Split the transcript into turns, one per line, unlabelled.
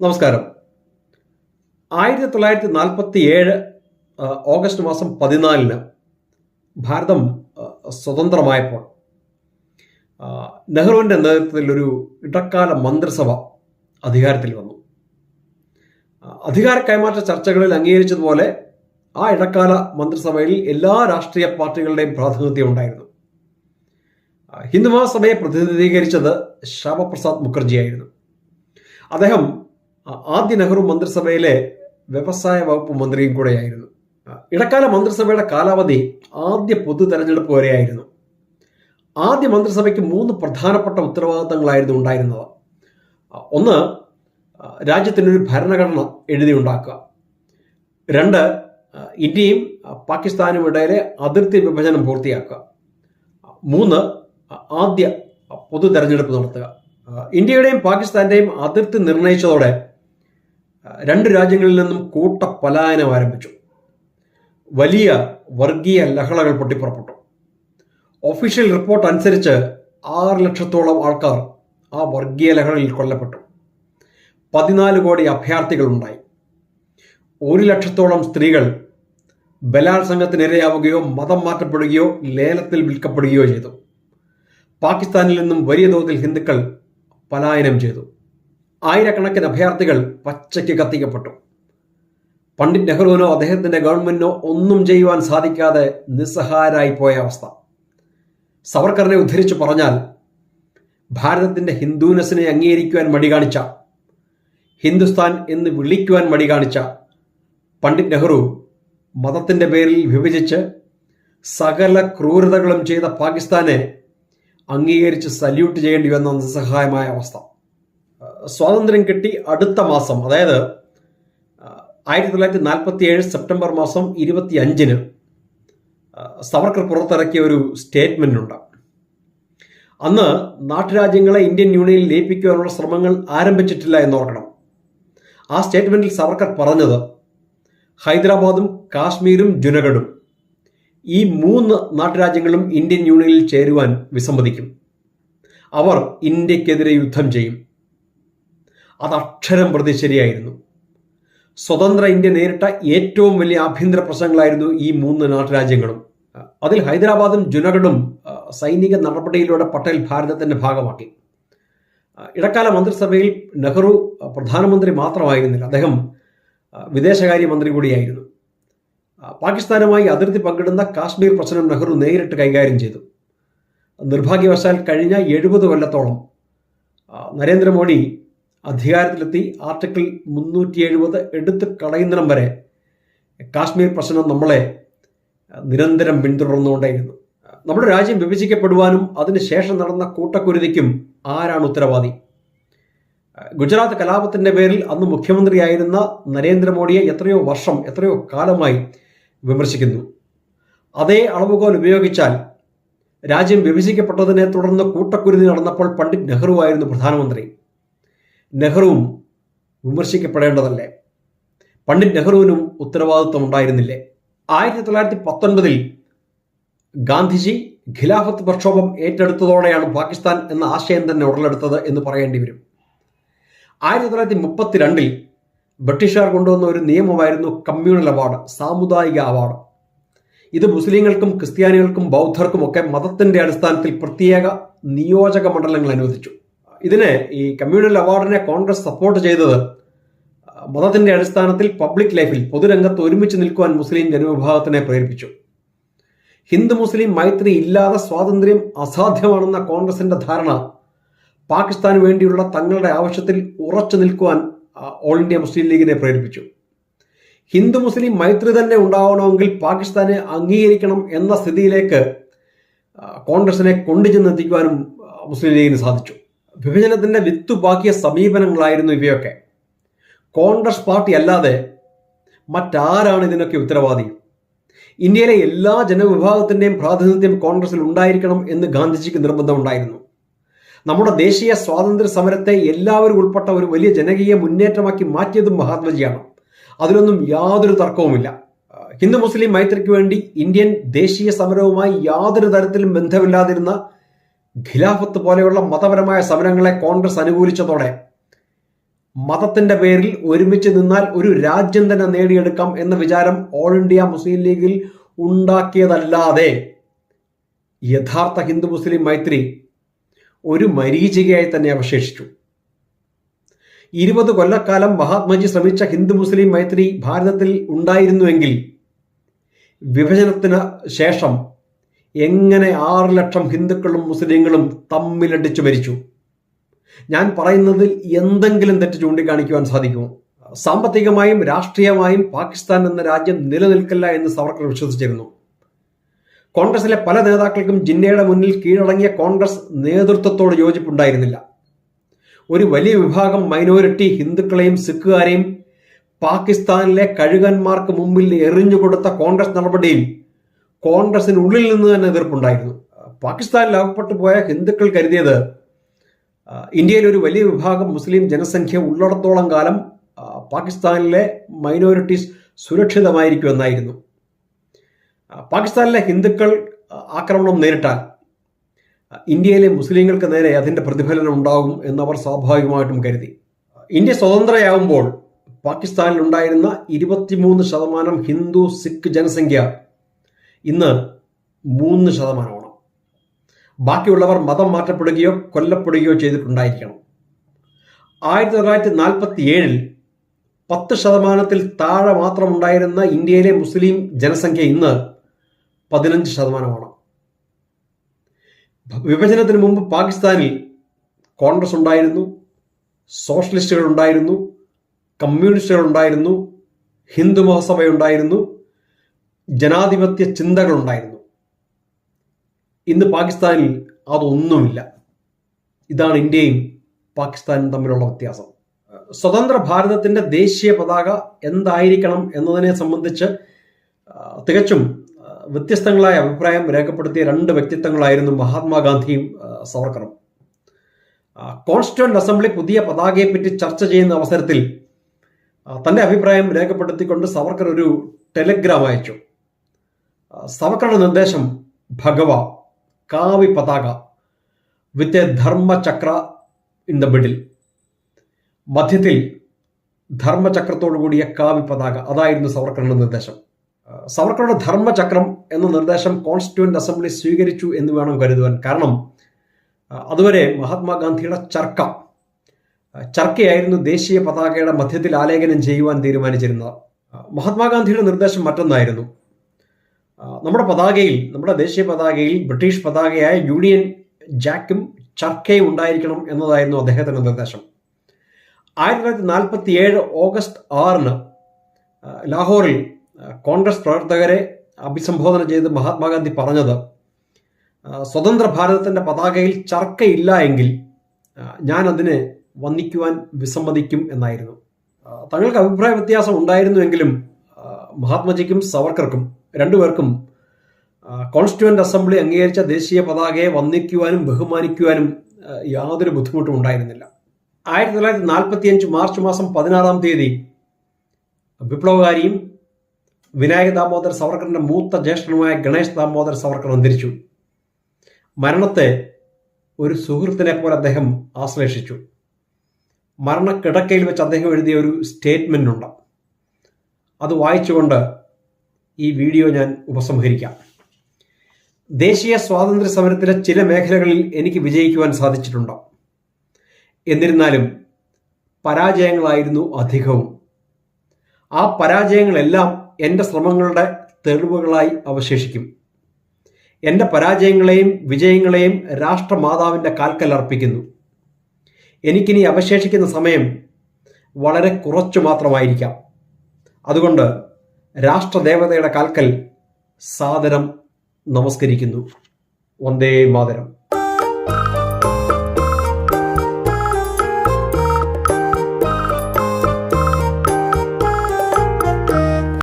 നമസ്കാരം. ആയിരത്തി തൊള്ളായിരത്തി നാൽപ്പത്തി ഏഴ് ഓഗസ്റ്റ് മാസം പതിനാലിന് ഭാരതം സ്വതന്ത്രമായപ്പോൾ നെഹ്റുവിന്റെ നേതൃത്വത്തിൽ ഒരു ഇടക്കാല മന്ത്രിസഭ അധികാരത്തിൽ വന്നു. അധികാര കൈമാറ്റ ചർച്ചകളിൽ അംഗീകരിച്ചതുപോലെ ആ ഇടക്കാല മന്ത്രിസഭയിൽ എല്ലാ രാഷ്ട്രീയ പാർട്ടികളുടെയും പ്രാതിനിധ്യം ഉണ്ടായിരുന്നു. ഹിന്ദു മഹാസഭയെ പ്രതിനിധീകരിച്ചത് ശ്യാമപ്രസാദ് മുഖർജിയായിരുന്നു. അദ്ദേഹം ആദ്യ നെഹ്റു മന്ത്രിസഭയിലെ വ്യവസായ വകുപ്പ് മന്ത്രിയും കൂടെയായിരുന്നു. ഇടക്കാല മന്ത്രിസഭയുടെ കാലാവധി ആദ്യ പൊതു തെരഞ്ഞെടുപ്പ് വരെയായിരുന്നു. ആദ്യ മന്ത്രിസഭയ്ക്ക് മൂന്ന് പ്രധാനപ്പെട്ട ഉത്തരവാദിത്തങ്ങളായിരുന്നു ഉണ്ടായിരുന്നത്. ഒന്ന് രാജ്യത്തിനൊരു ഭരണഘടന എഴുതി ഉണ്ടാക്കുക. രണ്ട് ഇന്ത്യയും പാകിസ്ഥാനും ഇടയിലെ അതിർത്തി വിഭജനം പൂർത്തിയാക്കുക. മൂന്ന് ആദ്യ പൊതു തെരഞ്ഞെടുപ്പ് നടത്തുക. ഇന്ത്യയുടെയും പാകിസ്ഥാന്റെയും അതിർത്തി നിർണയിച്ചതോടെ രണ്ട് രാജ്യങ്ങളിൽ നിന്നും കൂട്ട പലായനം ആരംഭിച്ചു. വലിയ വർഗീയ ലഹളകൾ പൊട്ടിപ്പുറപ്പെട്ടു. ഒഫീഷ്യൽ റിപ്പോർട്ട് അനുസരിച്ച് ആറ് ലക്ഷത്തോളം ആൾക്കാർ ആ വർഗീയ ലഹളയിൽ കൊല്ലപ്പെട്ടു. പതിനാല് കോടി അഭയാർത്ഥികൾ ഉണ്ടായി. ഒരു ലക്ഷത്തോളം സ്ത്രീകൾ ബലാത്സംഗത്തിനിരയാവുകയോ മതം മാറ്റപ്പെടുകയോ ലേലത്തിൽ വിൽക്കപ്പെടുകയോ ചെയ്തു. പാകിസ്ഥാനിൽ നിന്നും വലിയ തോതിൽ ഹിന്ദുക്കൾ പലായനം ചെയ്തു. ആയിരക്കണക്കിന് അഭയാർത്ഥികൾ പച്ചയ്ക്ക് കത്തിക്കപ്പെട്ടു. പണ്ഡിറ്റ് നെഹ്റുവിനോ അദ്ദേഹത്തിന്റെ ഗവൺമെന്റിനോ ഒന്നും ചെയ്യുവാൻ സാധിക്കാതെ നിസ്സഹായരായി പോയ അവസ്ഥ. സവർക്കറിനെ ഉദ്ധരിച്ചു പറഞ്ഞാൽ ഭാരതത്തിന്റെ ഹിന്ദുനസിനെ അംഗീകരിക്കുവാൻ മടി കാണിച്ച ഹിന്ദുസ്ഥാൻ എന്ന് വിളിക്കുവാൻ മടി കാണിച്ച പണ്ഡിറ്റ് നെഹ്റു മതത്തിന്റെ പേരിൽ വിഭജിച്ച് സകല ക്രൂരതകളും ചെയ്ത പാകിസ്ഥാനെ അംഗീകരിച്ച് സല്യൂട്ട് ചെയ്യേണ്ടി വന്ന നിസ്സഹായമായ അവസ്ഥ. സ്വാതന്ത്ര്യം കിട്ടി അടുത്ത മാസം അതായത് ആയിരത്തി തൊള്ളായിരത്തി നാൽപ്പത്തി ഏഴ് സെപ്റ്റംബർ മാസം ഇരുപത്തി അഞ്ചിന് സവർക്കർ പുറത്തിറക്കിയ ഒരു സ്റ്റേറ്റ്മെന്റ് ഉണ്ട് അന്ന് നാട്ടുരാജ്യങ്ങളെ ഇന്ത്യൻ യൂണിയനിൽ ലയിപ്പിക്കുവാനുള്ള ശ്രമങ്ങൾ ആരംഭിച്ചിട്ടില്ല എന്നോർക്കണം. ആ സ്റ്റേറ്റ്മെന്റിൽ സവർക്കർ പറഞ്ഞത് ഹൈദരാബാദും കാശ്മീരും ജുനഗഡും ഈ മൂന്ന് നാട്ടുരാജ്യങ്ങളും ഇന്ത്യൻ യൂണിയനിൽ ചേരുവാൻ വിസമ്മതിക്കും. അവർ ഇന്ത്യക്കെതിരെ യുദ്ധം ചെയ്യും. അത് അക്ഷരം പ്രതി ശരിയായിരുന്നു. സ്വതന്ത്ര ഇന്ത്യ നേരിട്ട ഏറ്റവും വലിയ ആഭ്യന്തര പ്രശ്നങ്ങളായിരുന്നു ഈ മൂന്ന് നാട്ടുരാജ്യങ്ങളും. അതിൽ ഹൈദരാബാദും ജുനഗഡും സൈനിക നടപടിയിലൂടെ പട്ടേൽ ഭാരതത്തിന്റെ ഭാഗമാക്കി. ഇടക്കാല മന്ത്രിസഭയിൽ നെഹ്റു പ്രധാനമന്ത്രി മാത്രമായിരുന്നില്ല. അദ്ദേഹം വിദേശകാര്യ വിദേശകാര്യമന്ത്രി കൂടിയായിരുന്നു. പാകിസ്ഥാനുമായി അതിർത്തി പങ്കിടുന്ന കാശ്മീർ പ്രശ്നം നെഹ്റു നേരിട്ട് കൈകാര്യം ചെയ്തു. നിർഭാഗ്യവശാൽ കഴിഞ്ഞ എഴുപത് കൊല്ലത്തോളം നരേന്ദ്രമോദി അധികാരത്തിലെത്തി ആർട്ടിക്കിൾ മുന്നൂറ്റി എഴുപത് എടുത്ത് കളയുന്നിടം വരെ കാശ്മീർ പ്രശ്നം നമ്മളെ നിരന്തരം പിന്തുടർന്നുകൊണ്ടേയിരുന്നു. നമ്മുടെ രാജ്യം വിഭജിക്കപ്പെടുവാനും അതിനുശേഷം നടന്ന കൂട്ടക്കുരുതിക്കും ആരാണ് ഉത്തരവാദി? ഗുജറാത്ത് കലാപത്തിന്റെ പേരിൽ അന്ന് മുഖ്യമന്ത്രിയായിരുന്ന നരേന്ദ്രമോദിയെ എത്രയോ വർഷം എത്രയോ കാലമായി വിമർശിക്കുന്നു. അതേ അളവുകോൽ ഉപയോഗിച്ചാൽ രാജ്യം വിഭജിക്കപ്പെട്ടതിനെ തുടർന്ന് കൂട്ടക്കുരുതി നടന്നപ്പോൾ പണ്ഡിറ്റ് നെഹ്റു ആയിരുന്നു പ്രധാനമന്ത്രി. നെഹ്റുവും വിമർശിക്കപ്പെടേണ്ടതല്ലേ? പണ്ഡിറ്റ് നെഹ്റുവിനും ഉത്തരവാദിത്വം ഉണ്ടായിരുന്നില്ലേ? ആയിരത്തി തൊള്ളായിരത്തി പത്തൊൻപതിൽ ഗാന്ധിജി ഖിലാഫത്ത് പ്രക്ഷോഭം ഏറ്റെടുത്തതോടെയാണ് പാകിസ്ഥാൻ എന്ന ആശയം തന്നെ ഉടലെടുത്തത് എന്ന് പറയേണ്ടി വരും. ആയിരത്തി തൊള്ളായിരത്തി മുപ്പത്തിരണ്ടിൽ ബ്രിട്ടീഷുകാർ കൊണ്ടുവന്ന ഒരു നിയമമായിരുന്നു കമ്മ്യൂണൽ അവാർഡ് സാമുദായിക അവാർഡ്. ഇത് മുസ്ലിങ്ങൾക്കും ക്രിസ്ത്യാനികൾക്കും ബൗദ്ധർക്കും ഒക്കെ മതത്തിന്റെ അടിസ്ഥാനത്തിൽ പ്രത്യേക നിയോജക മണ്ഡലങ്ങൾ അനുവദിച്ചു. ഇതിന് ഈ കമ്മ്യൂണൽ അവാർഡിനെ കോൺഗ്രസ് സപ്പോർട്ട് ചെയ്തത് മതത്തിന്റെ അടിസ്ഥാനത്തിൽ പബ്ലിക് ലൈഫിൽ പൊതുരംഗത്ത് ഒരുമിച്ച് നിൽക്കുവാൻ മുസ്ലിം ജനവിഭാഗത്തിനെ പ്രേരിപ്പിച്ചു. ഹിന്ദു മുസ്ലിം മൈത്രി ഇല്ലാതെ സ്വാതന്ത്ര്യം അസാധ്യമാണെന്ന കോൺഗ്രസിന്റെ ധാരണ പാകിസ്ഥാന് വേണ്ടിയുള്ള തങ്ങളുടെ ആവശ്യത്തിൽ ഉറച്ചു നിൽക്കുവാൻ ഓൾ ഇന്ത്യ മുസ്ലിം ലീഗിനെ പ്രേരിപ്പിച്ചു. ഹിന്ദു മുസ്ലിം മൈത്രി തന്നെ ഉണ്ടാവണമെങ്കിൽ പാകിസ്ഥാനെ അംഗീകരിക്കണം എന്ന സ്ഥിതിയിലേക്ക് കോൺഗ്രസിനെ കൊണ്ടുചെന്നെത്തിക്കുവാനും മുസ്ലിം ലീഗിന് സാധിച്ചു. വിഭജനത്തിന്റെ വിത്തുപാക്കിയ സമീപനങ്ങളായിരുന്നു ഇവയൊക്കെ. കോൺഗ്രസ് പാർട്ടി അല്ലാതെ മറ്റാരാണ് ഇതിനൊക്കെ ഉത്തരവാദി? ഇന്ത്യയിലെ എല്ലാ ജനവിഭാഗത്തിന്റെയും പ്രാതിനിധ്യം കോൺഗ്രസിൽ ഉണ്ടായിരിക്കണം എന്ന് ഗാന്ധിജിക്ക് നിർബന്ധമുണ്ടായിരുന്നു. നമ്മുടെ ദേശീയ സ്വാതന്ത്ര്യ സമരത്തെ എല്ലാവരും ഉൾപ്പെട്ട ഒരു വലിയ ജനകീയ മുന്നേറ്റമാക്കി മാറ്റിയതും മഹാത്മജിയാണ്. അതിലൊന്നും യാതൊരു തർക്കവുമില്ല. ഹിന്ദു മുസ്ലിം മൈത്രിക്ക് വേണ്ടി ഇന്ത്യൻ ദേശീയ സമരവുമായി യാതൊരു തരത്തിലും ബന്ധമില്ലാതിരുന്ന ഖിലാഫത്ത് പോലെയുള്ള മതപരമായ സമരങ്ങളെ കോൺഗ്രസ് അനുകൂലിച്ചതോടെ മതത്തിന്റെ പേരിൽ ഒരുമിച്ച് നിന്നാൽ ഒരു രാജ്യം തന്നെ നേടിയെടുക്കാം എന്ന വിചാരം ഓൾ ഇന്ത്യ മുസ്ലിം ലീഗിൽ ഉണ്ടാക്കിയതല്ലാതെ യഥാർത്ഥ ഹിന്ദു മുസ്ലിം മൈത്രി ഒരു മരീചികയായി തന്നെ അവശേഷിച്ചു. ഇരുപത് കൊല്ലക്കാലം മഹാത്മജി ശ്രമിച്ച ഹിന്ദു മുസ്ലിം മൈത്രി ഭാരതത്തിൽ ഉണ്ടായിരുന്നുവെങ്കിൽ വിഭജനത്തിന് ശേഷം എങ്ങനെ ആറ് ലക്ഷം ഹിന്ദുക്കളും മുസ്ലിങ്ങളും തമ്മിലടിച്ചു മരിച്ചു? ഞാൻ പറയുന്നതിൽ എന്തെങ്കിലും തെറ്റ് ചൂണ്ടിക്കാണിക്കുവാൻ സാധിക്കുമോ? സാമ്പത്തികമായും രാഷ്ട്രീയമായും പാകിസ്ഥാൻ എന്ന രാജ്യം നിലനിൽക്കില്ല എന്ന് സവർക്കർ വിശ്വസിച്ചിരുന്നു. കോൺഗ്രസിലെ പല നേതാക്കൾക്കും ജിന്നയുടെ മുന്നിൽ കീഴടങ്ങിയ കോൺഗ്രസ് നേതൃത്വത്തോട് യോജിപ്പുണ്ടായിരുന്നില്ല. ഒരു വലിയ വിഭാഗം മൈനോറിറ്റി ഹിന്ദുക്കളെയും സിഖുകാരെയും പാകിസ്ഥാനിലെ കഴുകന്മാർക്ക് മുമ്പിൽ എറിഞ്ഞുകൊടുത്ത കോൺഗ്രസ് നടപടിയിൽ കോൺഗ്രസിനുള്ളിൽ നിന്ന് തന്നെ എതിർപ്പുണ്ടായിരുന്നു. പാകിസ്ഥാനിൽ അകപ്പെട്ടു പോയ ഹിന്ദുക്കൾ കരുതിയത് ഇന്ത്യയിൽ ഒരു വലിയ വിഭാഗം മുസ്ലിം ജനസംഖ്യ ഉള്ളിടത്തോളം കാലം പാകിസ്ഥാനിലെ മൈനോറിറ്റീസ് സുരക്ഷിതമായിരിക്കുമെന്നായിരുന്നു. പാകിസ്ഥാനിലെ ഹിന്ദുക്കൾ ആക്രമണം നേരിട്ടാൽ ഇന്ത്യയിലെ മുസ്ലിങ്ങൾക്ക് നേരെ അതിന്റെ പ്രതിഫലനം ഉണ്ടാകും എന്നവർ സ്വാഭാവികമായിട്ടും കരുതി. ഇന്ത്യ സ്വതന്ത്രയാകുമ്പോൾ പാകിസ്ഥാനിൽ ഉണ്ടായിരുന്ന ഇരുപത്തിമൂന്ന് ശതമാനം ഹിന്ദു സിഖ് ജനസംഖ്യ ഇന്ന് മൂന്ന് ശതമാനമാണ് ബാക്കിയുള്ളവർ മതം മാറ്റപ്പെടുകയോ കൊല്ലപ്പെടുകയോ ചെയ്തിട്ടുണ്ടായിരിക്കണം. ആയിരത്തി തൊള്ളായിരത്തി നാൽപ്പത്തി ഏഴിൽ പത്ത് ശതമാനത്തിൽ താഴെ മാത്രമുണ്ടായിരുന്ന ഇന്ത്യയിലെ മുസ്ലിം ജനസംഖ്യ ഇന്ന് പതിനഞ്ച് ശതമാനമാണ് വിഭജനത്തിന് മുമ്പ് പാകിസ്ഥാനിൽ കോൺഗ്രസ് ഉണ്ടായിരുന്നു സോഷ്യലിസ്റ്റുകൾ ഉണ്ടായിരുന്നു കമ്മ്യൂണിസ്റ്റുകൾ ഉണ്ടായിരുന്നു ഹിന്ദു മഹാസഭ ഉണ്ടായിരുന്നു ജനാധിപത്യ ചിന്തകളുണ്ടായിരുന്നു. ഇന്ന് പാകിസ്ഥാനിൽ അതൊന്നുമില്ല. ഇതാണ് ഇന്ത്യയും പാകിസ്ഥാനും തമ്മിലുള്ള വ്യത്യാസം. സ്വതന്ത്ര ഭാരതത്തിന്റെ ദേശീയ പതാക എന്തായിരിക്കണം എന്നതിനെ സംബന്ധിച്ച് തികച്ചും വ്യത്യസ്തങ്ങളായ അഭിപ്രായം രേഖപ്പെടുത്തിയ രണ്ട് വ്യക്തിത്വങ്ങളായിരുന്നു മഹാത്മാഗാന്ധിയും സവർക്കറും. കോൺസ്റ്റിറ്റ്യൂന്റ് അസംബ്ലി പുതിയ പതാകയെ പറ്റി ചർച്ച ചെയ്യുന്ന അവസരത്തിൽ തന്റെ അഭിപ്രായം രേഖപ്പെടുത്തിക്കൊണ്ട് സവർക്കർ ഒരു ടെലിഗ്രാം അയച്ചു. സവർക്കറുടെ നിർദ്ദേശം ഭഗവ കാവി പതാക with a Dharmachakra in the middle മധ്യത്തിൽ ധർമ്മചക്രത്തോടു കൂടിയ കാവി പതാക അതായിരുന്നു സവർക്കറുടെ നിർദ്ദേശം സവർക്കറുടെ ധർമ്മചക്രം എന്ന നിർദ്ദേശം കോൺസ്റ്റിറ്റ്യൂന്റ് അസംബ്ലി സ്വീകരിച്ചു എന്ന് വേണം കരുതുവാൻ. കാരണം അതുവരെ മഹാത്മാഗാന്ധിയുടെ ചർക്ക ചർക്കയായിരുന്നു ദേശീയ പതാകയുടെ മധ്യത്തിൽ ആലേഖനം ചെയ്യുവാൻ തീരുമാനിച്ചിരുന്നത്. മഹാത്മാഗാന്ധിയുടെ നിർദ്ദേശം മറ്റൊന്നായിരുന്നു. നമ്മുടെ പതാകയിൽ നമ്മുടെ ദേശീയ പതാകയിൽ ബ്രിട്ടീഷ് പതാകയായ യൂണിയൻ ജാക്കും ചർക്കയും ഉണ്ടായിരിക്കണം എന്നതായിരുന്നു അദ്ദേഹത്തിന്റെ നിർദ്ദേശം. ആയിരത്തി തൊള്ളായിരത്തി നാൽപ്പത്തി ഏഴ് ഓഗസ്റ്റ് ആറിന് ലാഹോറിൽ കോൺഗ്രസ് പ്രവർത്തകരെ അഭിസംബോധന ചെയ്ത് മഹാത്മാഗാന്ധി പറഞ്ഞത് സ്വതന്ത്ര ഭാരതത്തിന്റെ പതാകയിൽ ചർക്കയില്ല എങ്കിൽ ഞാൻ അതിനെ വന്ദിക്കുവാൻ വിസമ്മതിക്കും എന്നായിരുന്നു. തങ്ങൾക്ക് അഭിപ്രായ വ്യത്യാസം ഉണ്ടായിരുന്നുവെങ്കിലും മഹാത്മജിക്കും സവർക്കർക്കും രണ്ടുപേർക്കും കോൺസ്റ്റിറ്റ്യൂവന്റ് അസംബ്ലി അംഗീകരിച്ച ദേശീയ പതാകയെ വന്ദിക്കുവാനും ബഹുമാനിക്കുവാനും യാതൊരു ബുദ്ധിമുട്ടും ഉണ്ടായിരുന്നില്ല. ആയിരത്തി തൊള്ളായിരത്തി നാൽപ്പത്തി അഞ്ച് മാർച്ച് മാസം പതിനാറാം തീയതി വിപ്ലവകാരിയും വിനായക ദാമോദർ സവർക്കറിന്റെ മൂത്ത ജ്യേഷ്ഠനുമായ ഗണേഷ് ദാമോദർ സവർക്കർ അന്തരിച്ചു. മരണത്തെ ഒരു സുഹൃത്തിനെ പോലെ അദ്ദേഹം ആശ്ലേഷിച്ചു. മരണക്കിടക്കയിൽ വെച്ച് അദ്ദേഹം എഴുതിയ ഒരു സ്റ്റേറ്റ്മെന്റ് ഉണ്ട് അത് വായിച്ചുകൊണ്ട് ഈ വീഡിയോ ഞാൻ ഉപസംഹരിക്കാം. ദേശീയ സ്വാതന്ത്ര്യ സമരത്തിലെ ചില മേഖലകളിൽ എനിക്ക് വിജയിക്കുവാൻ സാധിച്ചിട്ടുണ്ട്? എന്നിരുന്നാലും പരാജയങ്ങളായിരുന്നു അധികവും. ആ പരാജയങ്ങളെല്ലാം എന്റെ ശ്രമങ്ങളുടെ തെളിവുകളായി അവശേഷിക്കും. എന്റെ പരാജയങ്ങളെയും വിജയങ്ങളെയും രാഷ്ട്രമാതാവിന്റെ കാൽക്കൽ അർപ്പിക്കുന്നു. എനിക്കിനി അവശേഷിക്കുന്ന സമയം വളരെ കുറച്ചു മാത്രമായിരിക്കാം. അതുകൊണ്ട് രാഷ്ട്രദേവതയുടെ കാൽക്കൽ സാദരം നമസ്കരിക്കുന്നു. വന്ദേ മാതരം.